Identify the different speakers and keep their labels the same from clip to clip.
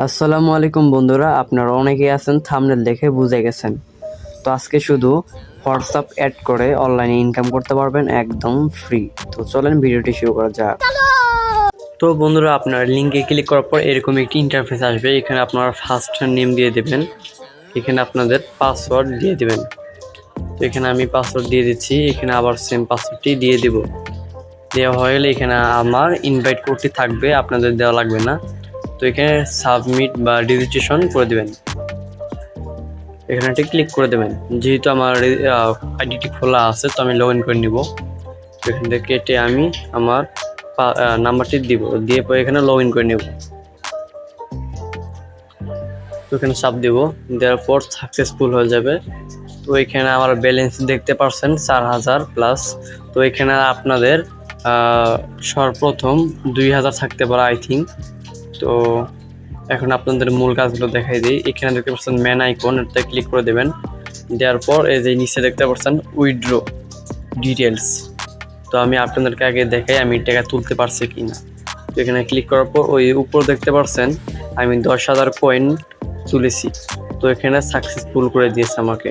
Speaker 1: আসসালামু আলাইকুম বন্ধুরা, আপনারা অনেকেই আছেন থামনেল দেখে বুঝে গেছেন। তো আজকে শুধু হোয়াটসঅ্যাপ অ্যাড করে অনলাইনে ইনকাম করতে পারবেন, একদম ফ্রি তো চলেন ভিডিওটি শুরু করা যাক। তো বন্ধুরা, আপনার লিঙ্কে ক্লিক করার পর এরকম একটি ইন্টারফেস আসবে, এখানে আপনারা ফার্স্ট নেম দিয়ে দেবেন, এখানে আপনাদের পাসওয়ার্ড দিয়ে দেবেন। তো এখানে আমি পাসওয়ার্ড দিয়ে দিচ্ছি, এখানে আবার সেম পাসওয়ার্ডটি দিয়ে দেব। দেওয়া হয়ে গেলে এখানে আমার ইনভাইট কোডটি থাকবে, আপনাদের দেওয়া লাগবে না। তো এখানে সাবমিট বা রেজিস্ট্রেশন করে দেবেন। এখানে একটি ক্লিক করে দেবেন। যেহেতু আমার আইডিটি খোলা আছে, তো আমি লগ ইন করে নিব। এখান থেকে কেটে আমি আমার নাম্বারটি দিব। দিয়ে পরে এখানে লগ ইন করে নেব। তো এখানে চাপ দিব। দেওয়ার পর সাকসেসফুল হয়ে যাবে। তো এখানে আমার ব্যালেন্স দেখতে পারছেন, চার হাজার প্লাস তো এখানে আপনাদের সর্বপ্রথম দুই হাজার থাকতে পারে আই থিঙ্ক তো এখন আপনাদের মূল কাজগুলো দেখাই দিই। এখানে দেখতে পাচ্ছেন ম্যান আইকন এটাতে ক্লিক করে দেবেন। দেওয়ার পর এই যে নিচে দেখতে পাচ্ছেন উইথড্র ডিটেলস তো আমি আপনাদেরকে আগে দেখাই আমি টাকা তুলতে পারছি কি না তো এখানে ক্লিক করার পর ওই উপর দেখতে পাচ্ছেন, আমি দশ হাজার কয়েন তুলেছি। তো এখানে সাকসেসফুল করে দিয়েছে আমাকে।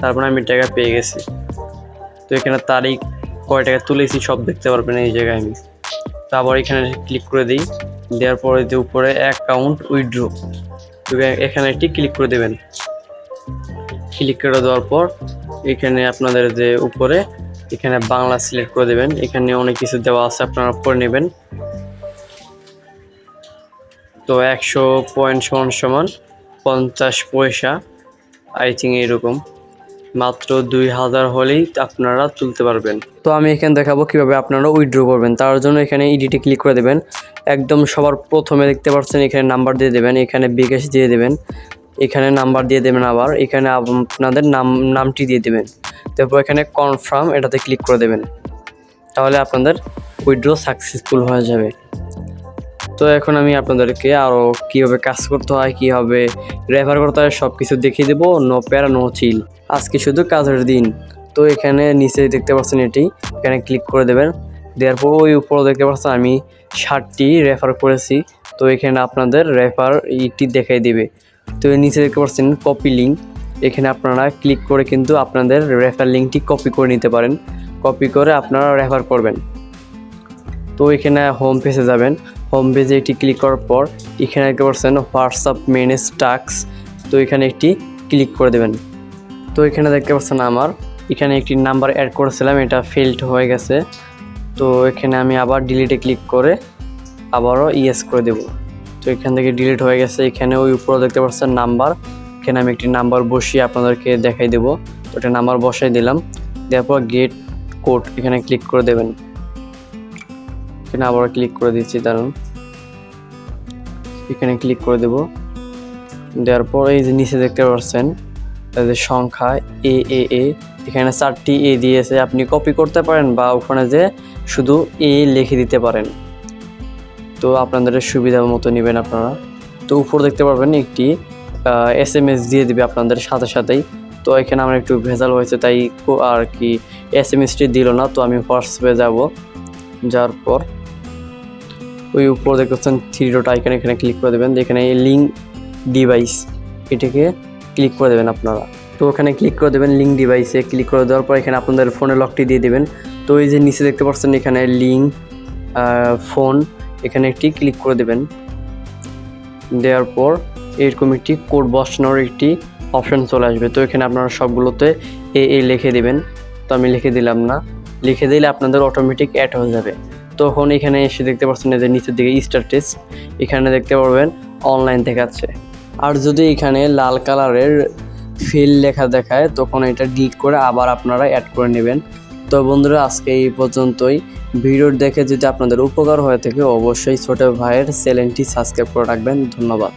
Speaker 1: তারপরে আমি টাকা পেয়ে গেছি। তো এখানে তারিখ কয় টাকা তুলেছি সব দেখতে পারবেন এই জায়গায় আমি। তারপর এখানে ক্লিক করে দিই। দেওয়ার পরে যে উপরে অ্যাকাউন্ট উইথড্র তো এখানে একটি ক্লিক করে দেবেন। ক্লিক করে দেওয়ার পর এখানে আপনাদের যে উপরে এখানে বাংলা সিলেক্ট করে দেবেন। এখানে অনেক কিছু দেওয়া আছে, আপনারা পড়ে নেবেন। তো একশো পয়েন্ট সমান সমান পঞ্চাশ পয়সা। আই থিঙ্ক এরকম। মাত্র দুই হাজার হলেই আপনারা তুলতে পারবেন। তো আমি এখানে দেখাবো কীভাবে আপনারা উইথড্র করবেন। তার জন্য এখানে ইডিটে ক্লিক করে দেবেন। একদম সবার প্রথমে দেখতে পাচ্ছেন, এখানে নাম্বার দিয়ে দেবেন, এখানে বিকাশ দিয়ে দেবেন, এখানে নাম্বার দিয়ে দেবেন আবার, এখানে আপনাদের নাম, নামটি দিয়ে দেবেন। তারপর এখানে কনফার্ম এটাতে ক্লিক করে দেবেন। তাহলে আপনাদের উইথড্র সাকসেসফুল হয়ে যাবে। তো এখন আমি আপনাদেরকে আরও কীভাবে কাজ করতে হয়, কীভাবে রেফার করতে হয় সব কিছু দেখিয়ে দেবো। নো প্যারা নো চিল আজকে শুধু কাজের দিন। তো এখানে নিচে দেখতে পাচ্ছেন এটি। এখানে ক্লিক করে দেবেন। দেওয়ার পর ওই উপরে দেখতে পাচ্ছেন আমি ষাটটি রেফার করেছি। তো এখানে আপনাদের রেফার ইটি দেখাই দিবে। তো নিচে দেখতে পাচ্ছেন কপি লিঙ্ক এখানে আপনারা ক্লিক করে কিন্তু আপনাদের রেফার লিঙ্কটি কপি করে নিতে পারেন। কপি করে আপনারা রেফার করবেন। তো এখানে হোম পেজে যাবেন। হোম পেজে একটি ক্লিক করার পর এখানে দেখতে পাচ্ছেন হোয়াটসঅ্যাপ মেনেজ টাক্স তো এখানে একটি ক্লিক করে দেবেন। তো এখানে দেখতে পাচ্ছেন আমার। এখানে একটি নাম্বার অ্যাড করেছিলাম, এটা ফেল্ড হয়ে গেছে। তো এখানে আমি আবার ডিলিটে ক্লিক করে আবারও ইয়েস করে দেব। তো এখান থেকে ডিলিট হয়ে গেছে। এখানে ওই উপরে দেখতে পাচ্ছেন নাম্বার এখানে আমি একটি নাম্বার বসিয়ে আপনাদেরকে দেখাই দেবো। তো এটা নাম্বার বসাই দিলাম। দেওয়ার পর গেট কোড এখানে ক্লিক করে দেবেন। এখানে আবার ক্লিক করে দিচ্ছি দাঁড়ান এখানে ক্লিক করে দেব। দেওয়ার পর এই যে নিচে দেখতে পাচ্ছেন তাদের সংখ্যা এ এ এ এখানে চারটি এ দিয়েছে, আপনি কপি করতে পারেন বা ওখানে যে শুধু এ লিখে দিতে পারেন। তো আপনাদের সুবিধা মতো নেবেন আপনারা। তো উপর দেখতে পারবেন একটি এস এম এস দিয়ে দিবে আপনাদের সাথে সাথেই। তো এখানে আমার একটু ভেজাল হয়েছে, তাই আর কি এস এম এসটি দিল না, তো আমি হোয়াটসঅ্যাপে যাব। যাওয়ার পর ওই উপর দেখতে পাচ্ছেন থ্রি ডট আইকন এখানে ক্লিক করে দেবেন। এখানে লিঙ্ক ডিভাইস এটাকে ক্লিক করে দেবেন আপনারা। তো ওখানে ক্লিক করে দেবেন লিঙ্ক ডিভাইসে ক্লিক করে দেওয়ার পর এখানে আপনাদের ফোনের লকটি দিয়ে দেবেন। তো এই যে নিচে দেখতে পাচ্ছেন এখানে লিঙ্ক ফোন এখানে একটি ক্লিক করে দেবেন। দেওয়ার পর এরকম একটি কোড বসানোর একটি অপশান চলে আসবে। তো এখানে আপনারা সবগুলোতে এ এ লিখে দেবেন। তো আমি লিখে দিলাম না। লিখে দিলে আপনাদের অটোমেটিক অ্যাড হয়ে যাবে। তখন এখানে এসে দেখতে পাচ্ছেন যে নিচের দিকে স্টার টেস্ট এখানে দেখতে পারবেন অনলাইন দেখাচ্ছে। আর যদি এখানে লাল কালারের ফিল লেখা দেখায়, তখন এটা ডিট করে আবার আপনারা অ্যাড করে নেবেন। তো বন্ধুরা, আজকে এই পর্যন্তই। ভিডিও দেখে যদি আপনাদের উপকার হয়ে থাকে, অবশ্যই ছোট ভাইয়ের চ্যানেলটি সাবস্ক্রাইব করে রাখবেন। ধন্যবাদ।